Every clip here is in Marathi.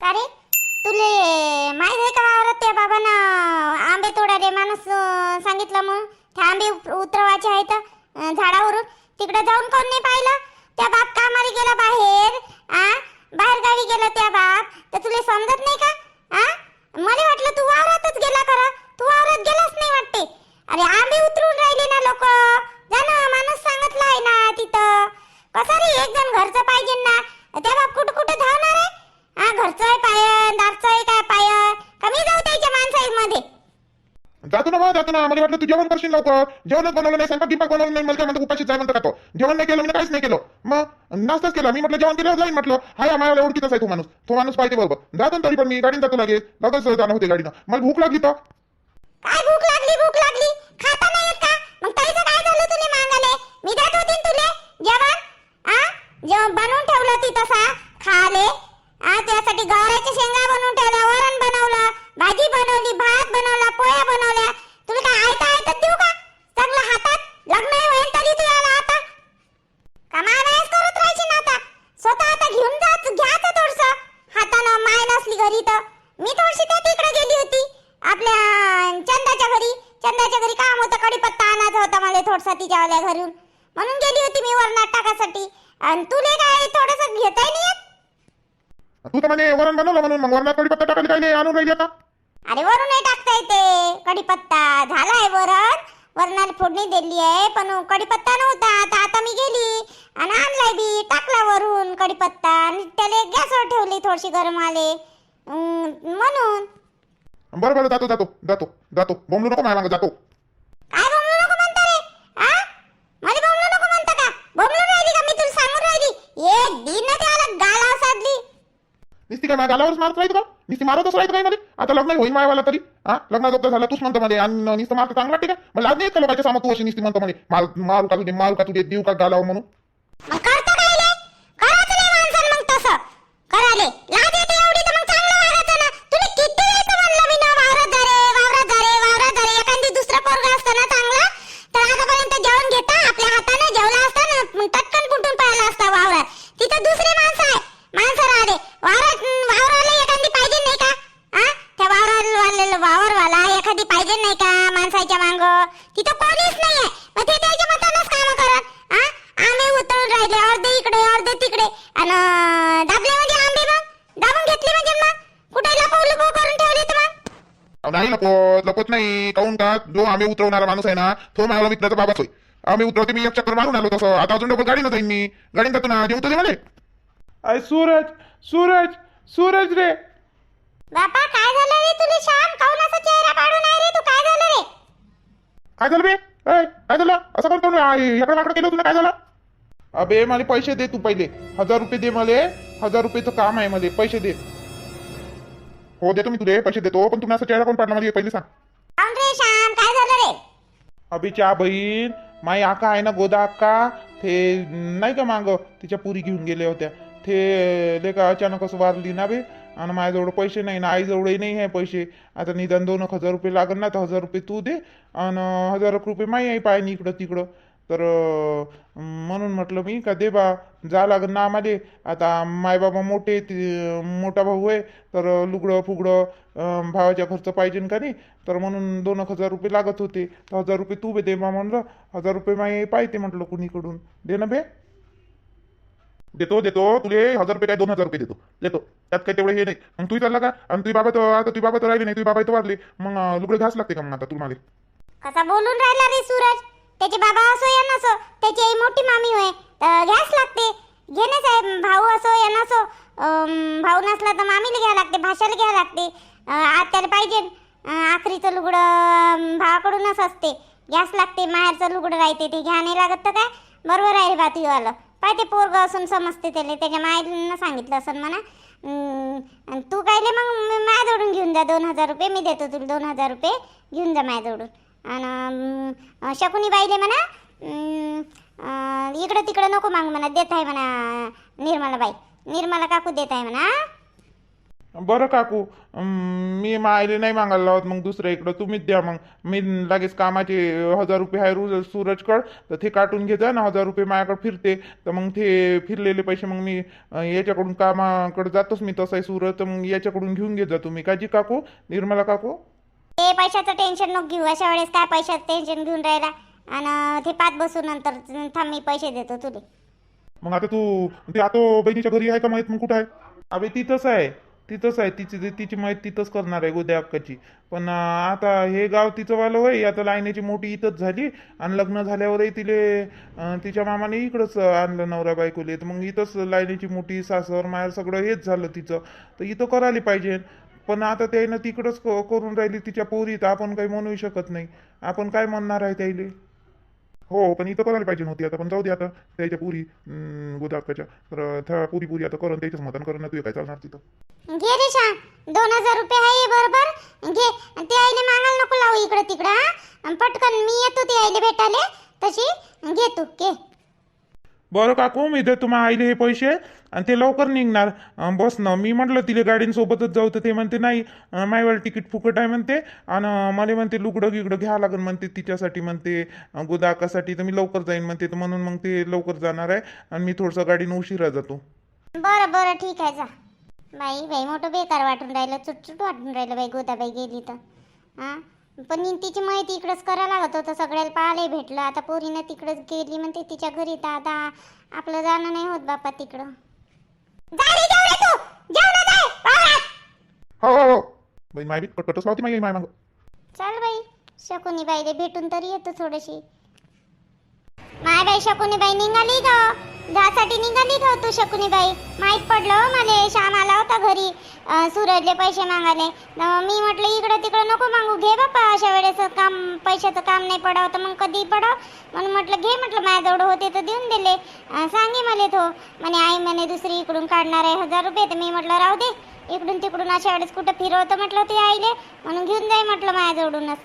का रे? तुले माहीत आहे का वावरात त्या बाबानं? आंबे तोडाले माणूस सांगितलं म्हणून ते आंबे उतरवायचे आहेत झाडावरून. तिकडे जाऊन कोण नाही पाहिलं? त्या बाप कामाला गेला बाहेर आ? बाहेर गावी गेला त्या बाप. तर तुला समजत नाही का? आ? मला वाटलं तू वावरातच गेला खरं. तू वावरात गेलाच नाही वाटते. अरे आंबे उतरून राहिले ना लोक. जा ना माणूस सांगितलं आहे ना तिथं. कसं रे एक जण घरचं पाहिजे ना. त्या बाप कुठं कुठं धावणार आहे? हा घरचं आहे पाय दारचं आहे काय पाय कमी जाऊ त्याच्या माणसाईमध्ये जातो ना जातो ना. मला वाटलं तू जेवण करशील लवकर. जेवणच बनवलं नाही स्वयंपाक गिंपाक बनवलं नाही मला काय म्हणतो उपाशी जाय म्हणतो का तो? जेवण नाही केलं मी काहीच नाही केलं. मग नाश्ताच केला. मी म्हटलं जेवण केलं जाईन म्हटलं. हाय माझ्या ओळखीचाच आहे तो माणूस. तो माणूस पाहिजे बरोबर. जातो ना तरी पण मी गाडीनं जातो लागेल लगेच जाणं होते गाडीनं. मला भूक लागली तर? काय भूक लागली भूक लागली? खाता नाही का? मग काय झालं तुले मागाले? मी देत होती ना तुले जेवण? आ? जेवण बनवून ठेवलं ती तसा. खाले. आज त्यासाठी गवाराच्या शेंगा बनवून ठेवल्या वरण बनवलं भाजी बनवली भात बनवला पोळ्या बनवल्या. तुला काय आयता आयता देऊ का? चांगलं हातात लग्न होईल तरी तू याला आता. कमानायच करत राहायची ना आता. स्वतः आता घेऊन जात घ्याच थोडस. हातानं माय नसली घरी तर. मी थोडीशी त्या तिकडे गेली होती. आपल्या चंदाच्या घरी. चंदाच्या घरी काम होतं कडीपत्ता आणायचा होता मला थोडसा तिच्यावाल्या घरून. म्हणून गेली होती मी वरणात टाकासाठी. आणि तुला काय थोडस घेताय नाही येत? म्हणे वरण बनवलं म्हणून मग वरणात कढीपत्ता टाकायला काय नाही आणून राहिली आता. अरे वरून नाही टाकता येते कडीपत्ता झालाय वरण. वरणाला फोडणी दिली आहे पण कडीपत्ता नव्हता. आता आता मी गेली आणि आणलाय बी. टाकला वरून कडीपत्ता आणि त्याला गॅसवर ठेवली थोडीशी गरम आले. अं, म्हणून. बरं बरं जातो जातो जातो जातो. बोंबलू नको माझ्या मागं जातो. काय बोंबलू नको म्हणता रे? आ? मला बोंबलू नको म्हणता का? बोंबलू राहिली का? मी तुला सांगून राहिली. एक दिन साधली निस्ती काय माझ्या गालावरच मारत राहतो का? निस्ती मारतच राहतो काय मध्ये आता लग्न होईल मायवाला तरी हा? लग्न जोगतं झालं तूच म्हणतो मध्ये आणि नुसतं मारतं चांगलं वाटते का? मला आज नाही का लोकांच्या समोर तू अशी निस्ती म्हणतो म्हणे माल मारू का तुझे मारू का तुझे देऊ का गालावर म्हणून? मग करतो काय ले करायचं नाही माणसानं मग तसं. कराले लाज येते एवढी तर मग चांगलं वागायचं ना तुला किती वेळचं म्हणलं मी ना वावरात जा रे वावरात जा रे वावरात जा रे एखादी दुसरं पोरगा असतं ना चांगलं तर आतापर्यंत जेवण घेता आपल्या हाताने जेवला असता ना मग टटकन कुठून पाहिला असता वावरात तिथं दुसरे माणसं आहे माणसं राहते वावरात वावराला एखादी पाहिजे नाही का हा त्या वावराला वावरवाला एखादी पाहिजे नाही का माणसाच्या मांग तिथं कोणीच नाहीये मग ते त्याच्या मतानच काम करत हा आंबे उतरून राहिले अर्धे इकडे अर्धे तिकडे आणि दाबले म्हणजे आंबे मग दाबून घेतले म्हणजे मग कुठे लपव लपव करून ठेवले तर मग अहो, नाही लपत लपत नाही काऊन का जो आम्ही उतरवणारा माणूस आहे ना तो माझ्या मित्राचा बाबाच होय आम्ही उतरवते मी एक चक्कर मारून आलो तसं. आता अजून डबल गाडीनं जाईन मी. गाडीनं जातो ना जेवतो मला. अरे सूरज सूरज सूरज रे. बापा काय झालं रे तुला श्याम काऊन असा चेहरा काढून आहे रे तू? काय झालं रे? काय झालं बे? ए, काय झालं? असं करतो ना इकडे वाकडं केलं तुला काय झालं? अबे मला पैसे दे तू पहिले. हजार रुपये दे मला. हजार रुपयेचं काम आहे मला. पैसे दे. हो देतो मी तुले पैसे देतो. पण तुम्ही असं चेहरा कोण पाडला मला हे पहिले सांग. काऊन रे श्याम काय झालं रे? अभिच्या बहीण माई आका आहे ना गोदा अक्का ते नाही का माग तिच्या पुरी घेऊन गेले होत्या. ते ले का अचानकच वारली ना बे आणि माझ्याजवळ पैसे नाही ना आईजवळही नाही आहे पैसे. आता निदान दोन एक हजार रुपये लागण ना तर हजार रुपये तू दे आणि हजार एक रुपये माई आई पाहिजे इकडं तिकडं. तर म्हणून म्हटलं मी का दे बा जा लागन ना आम्हाला. आता मायबाबा मोठे ते- मोठा भाऊ आहे तर लुगडं फुगडं भावाच्या खर्च पाहिजे का नाही? तर म्हणून दोन एक हजार रुपये लागत होते. तर हजार रुपये तू बे दे बा म्हणलं. हजार रुपये माई पाहिजे म्हटलं कुणीकडून. दे ना बे. देतो देतो. तुले हजार रुपये काय दोन हजार रुपये देतो. देतो. त्यात काही तेवढे हे नाही. मग तू चालला का? आणि तुझी बाबा तर आता तुझी बाबा तर राहिले नाही. तुझी बाबा तर वारले. मग लुगडे घास लागते का मग आता? तुम्हाला कसा बोलून राहिला रे सूरज. त्याचे बाबा असो या नसो त्याची आई मोठी मामी होय घ्यास लागते. घे ना साहेब भाऊ असो या नसो भाऊ नसला तर मामीला घ्यावं लागते भाषाला घ्यावं लागते. आत्याला पाहिजे. आखरीचं लुगडं भावाकडूनच असते. घ्यास लागते माहेरचं लुगडं राहते ते घ्या नाही लागत तर काय? बरोबर आहे बा तुझीवालं पाय ते पोरग असून समजते त्याला त्याच्या मायनं सांगितलं असं म्हणा. आणि तू कायले मग माझ्याजवळून घेऊन जा दोन हजार रुपये मी देतो तुला दोन हजार रुपये घेऊन जा माझ्याजवळून आणि शकुनी बाईले म्हणा इकडं तिकडं नको मागू म्हणा देत आहे म्हणा निर्मलाबाई. निर्मला काकू देत आहे म्हणा. बरं काकू मी मायले नाही मागायला लावत मग दुसऱ्या इकडं तुम्हीच द्या मग. मी लगेच कामाचे हजार रुपये आहे रुज सूरजकड तर ते काटून घेता ना हजार रुपये माझ्याकडे फिरते तर मग ते फिरलेले पैसे मग मी अं, याच्याकडून कामाकडे जातोच मी तसंही सूरज तर मग याच्याकडून घेऊन घे जा तुम्ही. काजी काकू? निर्मला काकू? ते पैशाचं टेन्शन नको घेऊ. अशा वेळेस काय पैशाचं टेन्शन घेऊन राहिला? आणि ते पाच बसू नंतर थांब मी पैसे देतो तुले. मग आता तू ते आता बहिणीच्या घरी आहे का माहीत मग कुठं आहे? अबे तिथंच आहे. तिथंच आहे. तिची तिची माहिती तिथंच करणार आहे गोद्या अक्काची. पण आता हे गाव तिचं वालं होय. आता लाईनीची मोठी इथंच झाली. आणि लग्न झाल्यावरही तिले तिच्या मामाने इकडंच आणलं नवरा बायकोले. तर मग इथंच लाईनीची मोठी सासर माहेर सगळं हेच झालं तिचं. तर इथं करायला पाहिजे. पण आता त्यानं तिकडंच क- करून राहिली तिच्या पोरी तर आपण काही म्हणू शकत नाही. आपण काय म्हणणार आहे त्याईले हो पण इथं करायला पाहिजे नव्हती आता. पण जाऊ दे आता त्याच्या पुरी गोदाकाच्या तर त्या पुरी पुरी आता करून त्याच्याच मतदान करून तू काय चालणार तिथं? घे रेशा दोन हजार रुपये आहे बरोबर. घे आणि ते आईने मागायला नको लावू इकडं तिकडं हा. आणि पटकन मी येतो ते आईने भेटाले तशी घे तू घे. बरं काकू मी देतो तुम्हा आईले हे पैसे आणि ते लवकर निघणार. अं, बस ना मी म्हटलं तिला गाडींसोबतच जाऊ तर ते म्हणते नाही अं, मायवाला तिकीट फुकट आहे म्हणते. आणि मला म्हणते लुगडं गिगडं घ्या लागेल म्हणते. तिच्यासाठी म्हणते अं, गुदाकासाठी तर मी लवकर जाईन म्हणते. तर म्हणून मग ते लवकर जाणार आहे आणि मी थोडंसं गाडीनं उशिरा जातो. बरं बरं ठीक आहे जा. बाई बाई मोठं बेकार वाटून राहिलं चुटचुट वाटून राहिलं बाई गोदाबाई गेली तर. हां पण तिची माहिती इकडंच करायला लागत होतं. सगळ्याला पाहायला भेटलं. आता पोरीनं तिकडंच गेली म्हणते तिच्या घरी. तर आता आपलं जाणं नाही होत बापा तिकडं. हो हो हो. बहीण माय बी कटकटच लावते माय माय मागं. चल बाई. शकुनी बाईले भेटून तरी येतो थोडीशी. अरे बाई शकुनी बाई निघाली ग. जासाठी निघाली ग तू शकुनी बाई माहीत पडलं हो मला श्याम आला होता घरी. सूरजले पैसे मागायले. मी म्हटलं इकडं तिकडं नको मागू घे बापा. अशा वेळेस काम पैशाचं काम नाही पडावं तर मग कधी पडाव? म्हणून म्हटलं घे म्हटलं माझ्याजवळ होते तर देऊन दिले. सांगे मला तो. म्हणे आई म्हणे दुसरी इकडून काढणार आहे हजार रुपये. तर मी म्हटलं राहू दे. इकडून तिकडून अशा वेळेस कुठं फिरवतं म्हटलं ते आईले. म्हणून घेऊन जाई म्हटलं माझ्याजवळूनच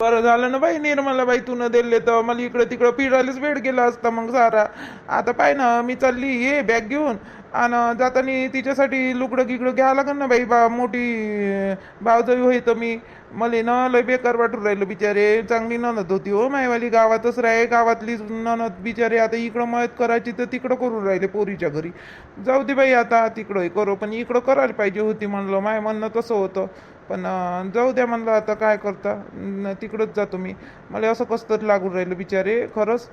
बरं झालं ना बाई निर्मला बाई तू न दिले तर मला इकडं तिकडं पिढायलाच वेळ गेला असता मग सारा. आता पाय ना मी चालली ये बॅग घेऊन. आणि जाताना तिच्यासाठी लुगडं गिगडं घ्यावं लागेल ना बाई बा मोठी बावजवी होई तर मी. मला ना लय बेकार वाटून राहिलं बिचारे. चांगली ननद होती हो मायवाली गावातच राहे गावातली ननद बिचारे. आता इकडं मदत करायची तर तिकडं करून राहिले पोरीच्या घरी. जाऊ दे बाई आता तिकडं करो पण इकडं करायला पाहिजे होती म्हणलं माय म्हणणं तसं होतं. पण जाऊ द्या म्हणलं आता काय करता? तिकडंच जातो मी मला असं कसं तरी लागून राहिलं बिचारे. खरंच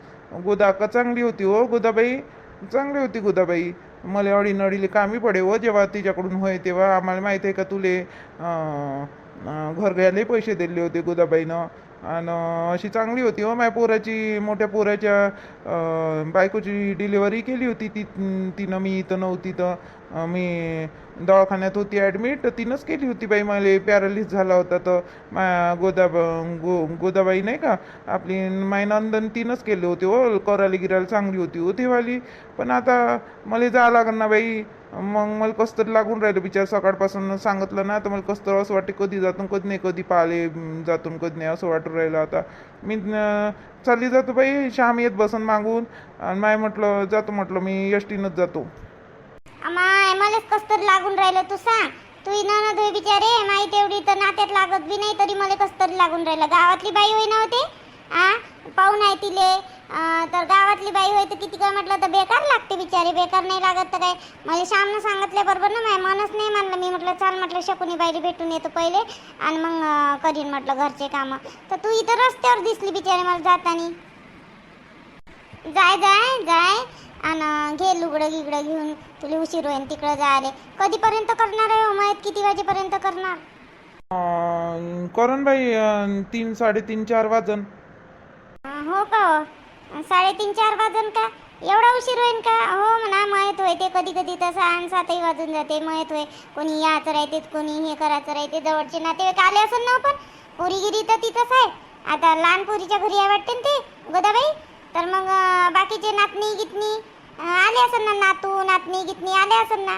गोदाका चांगली होती हो गोदाबाई. चांगली होती गोदाबाई. मला अडी नडीले कामी पडे हो जेव्हा तिच्याकडून होय तेव्हा. आम्हाला माहीत आहे का तुले घर घ्यायलाही पैसे दिले होते गोदाबाईनं. आणि अशी चांगली होती हो. माझ्या पोराची मोठ्या पोराच्या बायकोची डिलिव्हरी केली होती. ती तिनं मी इथं नव्हती तर मी दवाखान्यात होती ॲडमिट तिनंच केली होती बाई. मला पॅरालिस झाला होता तर मा गोदाबा गो गोदाबाई नाही का? आपली माय नंदन तिनंच केले होते हो. करायला गिरायला चांगली होती हो तेवाली पण आता मला जावं लागणार ना बाई. मग मला कसं तरी लागून राहिलं बिचार सकाळपासून सांगितलं ना तर मला कसं तर असं वाटते कधी जातून कधी नाही कधी पाले जातून कधी नाही असं वाटून राहिलं. आता मी चालली जातो बाई श्याम येत बसून मागून आणि माय म्हटलं जातो म्हटलं मी एसटीनंच जातो. माय मलाच कस तरी लागून राहिलं. तू सांग तू ना धुई बिचारे माहिती एवढी तर नात्यात लागत बी नाही तरी मला कस तरी लागून राहिलं. गावातली बाई होई नव्हते हो आ? पाहून आहे तिले. तर गावातली बाई होय तर किती काय म्हटलं तर बेकार लागते बिचारे बेकार नाही लागत तर काय. मला श्यामनं सांगितल्याबरोबर ना माझ्या मनच नाही मानलं. मी म्हटलं चाल म्हटलं शकुनी बाईला भेटून येतो पहिले आणि मग करीन म्हटलं घरचे कामं. तर तू इथं रस्त्यावर दिसली बिचारे मला जातानी. जाय जाय जाय आणि घे लुगडं गिगडं घेऊन. तुला उशीर होईन तिकडं जायले. कधीपर्यंत करणार आहे हो माहीत किती वाजेपर्यंत करणार? करण बाई तीन साडेतीन चार वाजन. हो का? हो साडेतीन चार वाजून का? एवढा उशीर होईन का? हो म्हणा मयत होय ते कधी कधी तर सहा आणि सातही वाजून जाते मयत होय. कोणी याचं राहते कोणी हे करायचं राहते जवळचे नातेवाईक आले असेल ना हो पण? पोरीगिरी तर तिथंच आहे. आता लहान पोरीच्या घरी आहे वाटते ते गोदाबाई? तर मग बाकीचे नातनी गितनी आले असेल ना नातू नातनी गितनी आले असेल ना?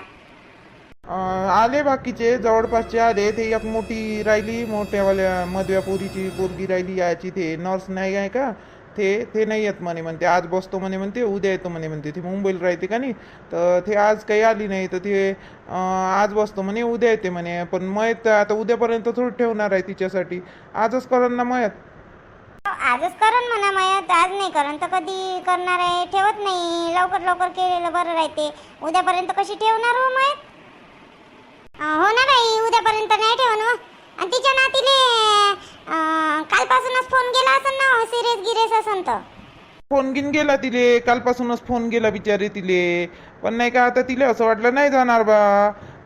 आले बाकीचे जवळपासचे आले. ते एक मोठी राहिली मोठ्यावाल्या मधव्यापुरीची पोरगी राहिली याची ते नर्स नाही आहे का? ते ते नाही येत म्हणे म्हणते. आज बसतो म्हणे म्हणते उद्या येतो म्हणे म्हणते. ती मुंबईला राहते का नाही? तर ते आज काही आली नाही. तर ते आज बसतो म्हणे उद्या येते म्हणे. पण मयत आता उद्यापर्यंत थोडं ठेवणार आहे तिच्यासाठी. आजच करण ना मयत? आजच करण म्हणा मयत. आज नाही करण तर कधी करणार आहे? ठेवत नाही. लवकर लवकर केलेलं बरं राहते. उद्यापर्यंत कशी ठेवणार हो मयत? हो ना बाई उद्यापर्यंत नाही ठेवून आणि तिच्या नातीने कालपासूनच फोन गेला असेल ना सिरियस गिरेस असन तर. फोन घेऊन गेला तिले कालपासूनच फोन गेला बिचारी तिले. पण नाही का आता तिले असं वाटलं नाही जाणार बा.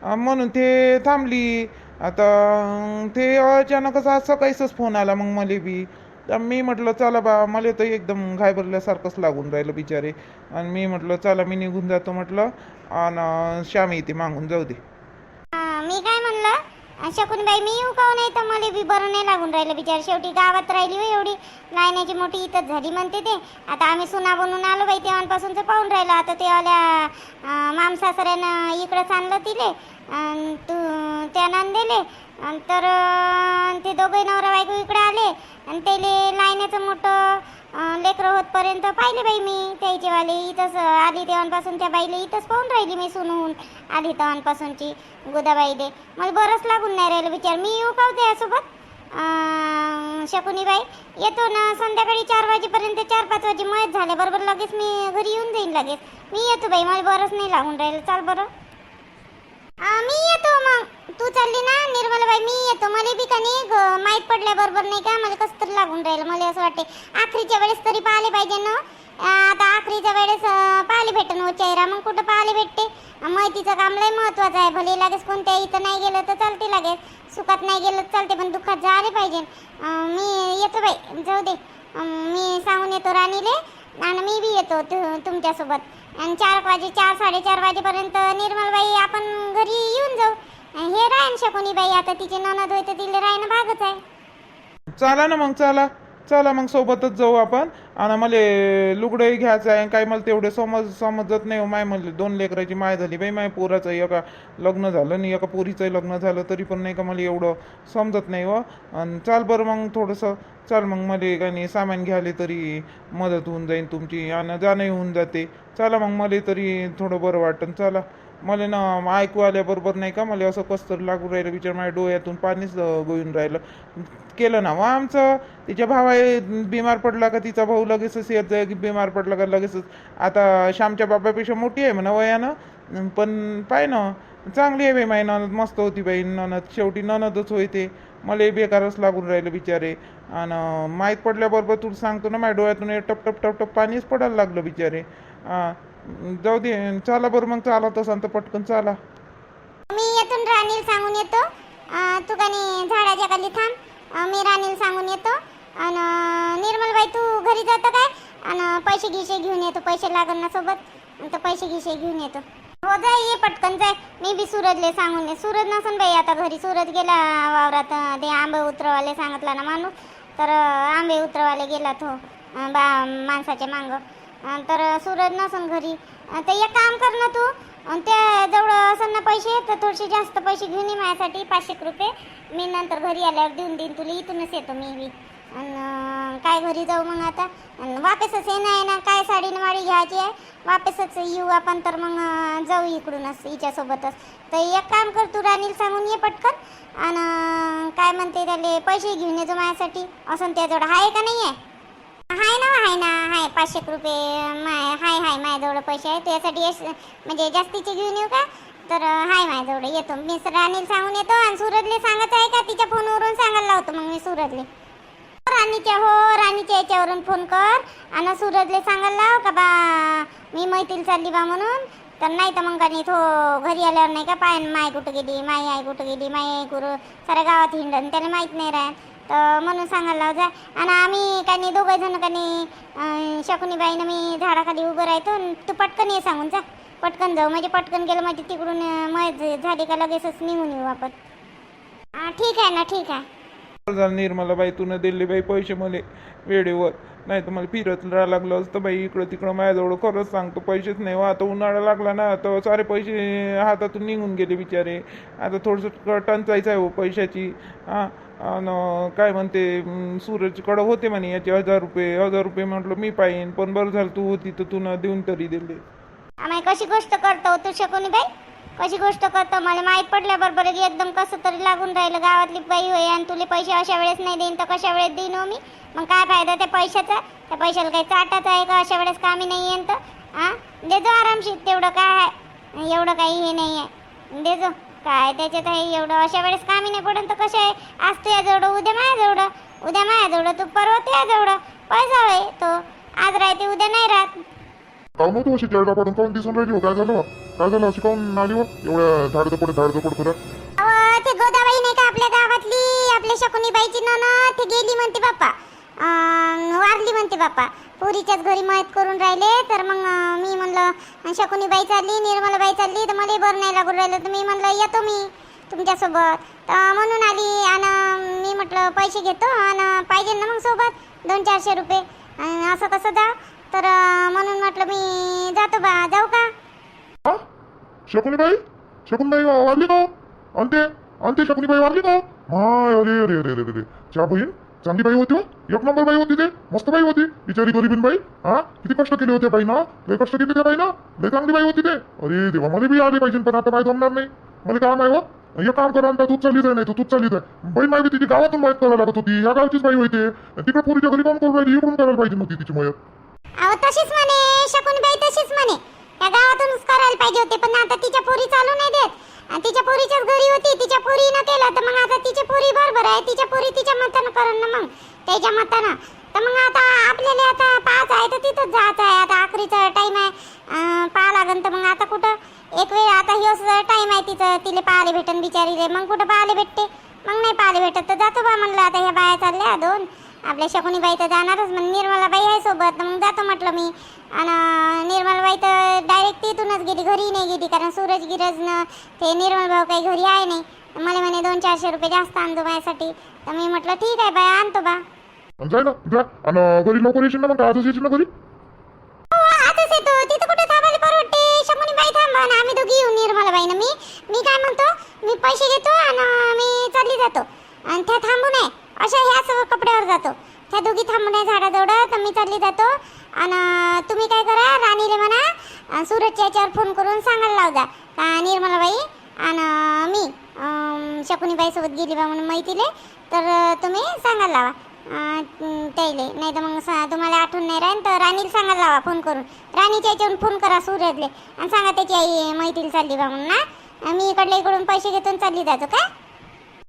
अं, म्हणून ते थांबली. आता अं, ते अचानकच आज सकाळीच फोन आला मग मला बी. तर मी म्हटलं चला बा मला तर एकदम घाबरल्यासारखंच लागून राहिलं बिचारे. आणि मी म्हटलं चला मी निघून जातो म्हटलं. आणि श्यामी ते मागून जाऊ दे. मी काय म्हणलं? शकून बाई मी येऊ का नाही तर मला बी बरं नाही लागून राहिलं बिचार. शेवटी गावात राहिली हो एवढी. लायण्याची मोठी इथंच झाली म्हणते ते. आता आम्ही सुना बनून आलो बाई तेव्हापासूनच पाहून राहिलो. आता ते आल्या मामसासऱ्यानं इकडंच आणलं तिले. तू त्यानं दिले तर ते दोघे नवरा बायको इकडे आले आणि त्याले लायण्याचं मोठं लेकरं होतपर्यंत पाहिले बाई मी त्याचेवाले. इथंच आधी तेव्हापासून त्या बाईले इथंच पाहून राहिली मी सुनून आधी तेव्हापासूनची गोदाबाईले. मला बरंच लागून नाही राहिलं विचार मी येऊ का त्यासोबत शकुनी बाई येतो ना. संध्याकाळी चार वाजेपर्यंत चार पाच वाजे मयत झाल्या. बरोबर लगेच मी घरी येऊन जाईन लगेच. मी येतो बाई. मला बरंच नाही लागून राहिलं. चाल बरं. मी येतो मग. तू चालली ना निर्मलाबाई मी येतो. मला बी का नाही ग- माहीत पडल्याबरोबर नाही का मला कसं तरी लागून राहील. मला असं वाटते आखरीच्या वेळेस तरी पाहिले पाहिजे ना. आता आखरीच्या वेळेस पाहिले भेटन हो चेहरा. मग कुठं पाहिले भेटते? माहितीचं काम लय महत्वाचं आहे. भले लगेच कोणत्या इथं नाही गेलं तर चालते लगेच. सुखात नाही गेलं तर चालते पण दुःखात झाले पाहिजे. मी येतो बाई. जाऊ दे. मी सांगून येतो राणीले. आणि मी बी येतो तु- तुमच्यासोबत. आणि चार वाजे चार साडेचार वाजेपर्यंत निर्मलबाई आपण घरी येऊन जाऊ. हे राहीन शकुनी बाई आता तिचे ननद होय तर तिला राहणं भागच आहे. चला ना मग चला. चला मग सोबतच जाऊ आपण. आणि मला लुगडंही घ्यायचं आहे. काय मला तेवढे समज समजत नाही हो. माय म्हणले दोन लेकराची माय झाली. बाई माय पोराचं एका लग्न झालं आणि एका पोरीचंही लग्न झालं. तरी पण नाही का मला एवढं समजत नाही हो. आणि चाल बरं मग थोडंसं. चाल मग मला काही नाही सामान घ्यायला तरी मदत होऊन जाईल तुमची. आणि जाणंही होऊन जाते. चला मग मला तरी थोडं बरं वाटतं चला. मला ना ऐकू आल्याबरोबर नाही का मला असं कसं तरी लागू राहिलं विचार माझ्या डोळ्यातून पाणीच गोळून राहिलं. केलं ना व आमचं तिच्या भावा बिमार पडला का तिचा भाऊ लगेचच येत की बिमार पडला का लगेचच. आता श्यामच्या बाबापेक्षा मोठी आहे म्हणा वयानं पण पाय ना चांगली आहे बाई माय ननद मस्त होती बाई ननद शेवटी ननदच होय ते मला बेकारच लागून राहिलं बिचारे. आणि माहीत पडल्याबरोबर तुला सांगतो ना माझ्या डोळ्यातून टप टप टप टप पाणीच पडायला लागलं बिचारे. जाऊ दे चला बरं मग चाला तसा तर पटकन चला. मी येथून राणील सांगून येतो. अं, तू कानी झाडाच्या खाली थांब. अं, मी राणील सांगून येतो. आणि निर्मलबाई तू घरी जातं काय? आणि पैसे गिशे घेऊन येतो पैसे लागल ना सोबत. तर पैसे गिशे घेऊन येतो. हो जाय ये पटकन जाय मी बी सूरजले सांगून ये. सूरज नसन बाई आता घरी सूरज गेला वावरात अं, ते आंबे उतरवाले सांगितला ना माणूस. तर अं, आंबे उतरवाले गेला तो अं, बा माणसाच्या मांग. तर सूरज नसन घरी. तर एक काम कर ना तू. अन् त्या जवळ असेल ना पैसे तर थोडेसे जास्त पैसे घेऊन ये माझ्यासाठी पाचशे रुपये. मी नंतर घरी आल्यावर देऊन देईन तुला इथूनच येतो मी बी. आणि काय घरी जाऊ मग आता? वापसच येणं आहे ना काय साडी वाडी घ्यायची आहे? वापसच येऊ आपण तर मग जाऊ इकडूनच हिच्यासोबतच. तर एक काम कर तू राणीला सांगून ये पटकन. आणि काय म्हणते त्याले पैसे घेऊन येतो माझ्यासाठी. असं त्याजवळ आहे का नाही आहे ना आहे ना. पाचशे रुपये माय हाय हाय माझ्याजवळ पैसे आहे त्यासाठी यश म्हणजे जास्तीचे घेऊन येऊ का? तर हाय माझ्याजवळ येतो. मी स- राणीला सांगून येतो आणि सूरजले सांगायचं आहे का? तिच्या फोनवरून सांगायला लावतो. मग मी सूरजले. हो, राणीच्या हो राणीच्या याच्यावरून फोन कर आणि सूरजले सांगायला लाव का बा मी मैत्रीला चालली बा म्हणून. तर नाही तर मग का नाही तो घरी आल्यावर नाही का पाय माय कुठं गेली माय आई कुठं गेली माय आई कुठं साऱ्या गावात हिंडन त्याला माहीत नाही राहत. तर म्हणून सांगायला जा आणि आम्ही काही नाही दोघं जण काही नाही शकुनीबाईनं मी झाडाखाली उभं राहतो आणि तू पटकन ये सांगून जा. पटकन जाऊ. म्हणजे पटकन गेलं म्हणजे तिकडून मग झाली का लगेचच निघून येऊ आपण. ठीक आहे ना ठीक आहे. निर्मला बाई तू न दिले बाई पैसे मले वेळेवर. नाही तर मला फिरत लागलं असतं बाई इकडं तिकडं माझ्याजवळ खरंच सांगतो पैसेच नाही हो. आता उन्हाळा लागला ना तर सारे पैसे हातातून निघून गेले बिचारे. आता थोडंसं टंचायचं आहे हो पैशाची. हां आणि काय म्हणते सूरजकडं होते म्हणे याचे हजार रुपये. हजार रुपये म्हटलं मी पाहिन पण बरं झालं तू होती तर तू न देऊन तरी दिले. आम्ही कशी गोष्ट करतो तू शकून बाई? कशी गोष्ट करतो. मला माहीत पडल्याबरोबर एकदम कसं तरी लागून राहिलं. गावातली बाई होय आणि तुले पैसे अशा वेळेस नाही देईन तर कशा वेळेस देईन हो मी? मग काय फायदा त्या पैशाचा? त्या पैशाला काही चाटाच आहे का? अशा वेळेस कामी नाही येईन तर? हां देजो आरामशीर. तेवढं काय आहे? एवढं काही हे नाही आहे. देजो काय त्याच्यात आहे एवढं? अशा वेळेस कामी नाही पडन तर कसं आहे? आज तुझ्याजवळ उद्या माझ्याजवळ उद्या माझ्याजवळ तू परवा तुझ्याजवळ पैसा होय तो. आज राहते उद्या नाही राहत. काऊन अशी पडून काऊन दिसून राहिली हो. काय झालं? काय झालं अशी काऊन आली हो एवढ्या झाड पड झाड करत अहो, ते गोदाबाई नाही का आपल्या गावातली? आपल्या शकुनीबाईची ना ते गेली म्हणते बाप्पा. अं, वारली म्हणते बाप्पा. पुरीच्याच घरी मयत करून राहिले तर मग अं, मी म्हणलं शकुनीबाई चालली निर्मलाबाई चालली तर मला बरं नाही लागून राहिलं. तर मी म्हणलं येतो मी तुमच्यासोबत. तर म्हणून आली आणि मी म्हटलं पैसे घेतो आणि पाहिजे ना मग सोबत दोन चारशे रुपये. आणि असं कसं जा. तर अं, म्हणून म्हटलं मी जातो बा जाऊ का? हा? शकुनीबाई? शकुनीबाई वारली का हो? अंते? अंते शकुनीबाई वारली का हो? हाय अरे अरे अरे अरे अरे. च्या बहीण चांगली बाई होती हो. एक नंबर बाई होती ते. मस्त बाई होती. बिचारी गरीबीन बाई. हा? किती कष्ट केले होते बाई ना लय कष्ट केले त्या बाई ना लय चांगली बाई होती ते. अरे देवा मला बी आले पाहिजे पण आता बाई जमणार नाही. मला काम आहे हो. हे काम करा आता तूच चालली जाय नाही तू तूच चालली जाय. बाई माहिती तिची गावातून मयत करायला लागत होती. या गावचीच बाई होते. तिकडे पोरीच्या घरी काम करून राहिली इकडून करायला पाहिजे नव्हती तिची मयत. तशीच म्हणे. शकून बाई तशीच म्हणे. त्या गावातूनच करायला पाहिजे होते पण आता तिच्या पोरी चालू नाही देत. आणि तिच्या पोरीच्याच घरी होती तिच्या पोरीनं केलं तर मग आता तिची पोरी बरोबर आहे तिच्या पोरी तिच्या मतानं करण ना मग त्याच्या मतानं. तर मग आता आपल्याला आता पाच आहे तर तिथंच जायचं आहे. आता आखरीचा टाईम आहे. पाहा लागन तर मग आता कुठं? एक वेळ आता ह्योच टाईम आहे तिचं तिला पाहायला भेटन बिचारीले. मग कुठं पाहायला भेटते? मग नाही पाहायला भेटत. तर जातो बा म्हणलं आता ह्या बाया चालल्या दोन. आपल्या शकुनीबाई तर जाणारच म्हणजे निर्मलाबाई आहे सोबत मग जातो म्हटलं मी. आणि निर्मलाबाई तर डायरेक्ट तिथूनच गेली घरी नाही गेली कारण सूरज गिरजनं ते निर्मल भाऊ काही घरी आहे नाही. मला म्हणे दोन चारशे रुपये जास्त आणतो माझ्यासाठी तर मी म्हटलं ठीक आहे बाय आणतो बा. जाय ना जा. आणि घरी लवकर येशील ना मग आजच येशील ना घरी? हो, येतो. तिथं कुठे थांबायला परवडते? शकुनीबाई थांबा ना आम्ही दोघी येऊ निर्मलाबाईनं. मी मी काय म्हणतो? मी पैसे घेतो आणि मी चालली जातो. आणि त्या थांबू नये. अशा ह्याच कपड्यावर जातो. त्या दोघी थांबण्या झाडाजवळ तर मी चालली जातो. आणि तुम्ही काय करा राणीले म्हणा सूरजच्या याच्यावर फोन करून सांगायला लाव जा का निर्मलाबाई आणि मी शकुनीबाईसोबत गेली बा म्हणून मैत्रीले तर तुम्ही सांगायला लावा. त्याले नाही तर मग तुम्हाला आठवण नाही राहील तर राणीला सांगायला लावा फोन करून. राणीच्या याच्यावरून फोन करा सूर्यातले आणि सांगा त्याची आई मैत्रीला चालली बा म्हणून ना मी इकडल्या इकडून पैसे घेतून चालली जातो का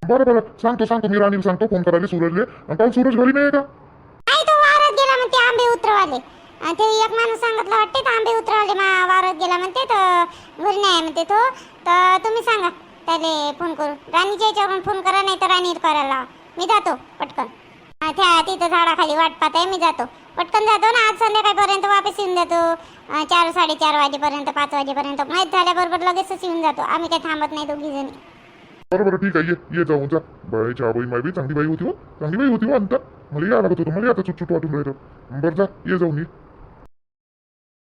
बरं बरं. सांगतो सांगतो. मी राणीला सांगतो. फोन करायला सूरजले. आणि सूरज घरी नाही का? तो वावरात गेला म्हणते आंबे उतरवाले. आणि ते एक माणूस सांगितलं वाटते तर आंबे उतरवले मा वावरात गेला म्हणते तर घरी नाही आहे म्हणते तो. तर तुम्ही सांगा त्याले फोन करू राणीच्या याच्यावरून फोन करा नाही तर राणी करायला लावा. मी जातो पटकन. हा, त्या तिथं झाडाखाली वाट पाहत आहे मी जातो. पटकन जातो ना आज संध्याकाळपर्यंत वापस येऊन जातो. अं, चार साडेचार वाजेपर्यंत पाच वाजेपर्यंत. माहीत झाल्याबरोबर लगेचच येऊन जातो. आम्ही काही थांबत नाही दोघी जणी बरं बरं ठीक आहे ये ये जाऊन जा. बाई चहा बाई माय बी चांगली बाई होती हो. चांगली बाई होती हो अंत मला या लागत होतं मला आता चुटचुट वाटून राहिलं. बरं जा ये जाऊन ये.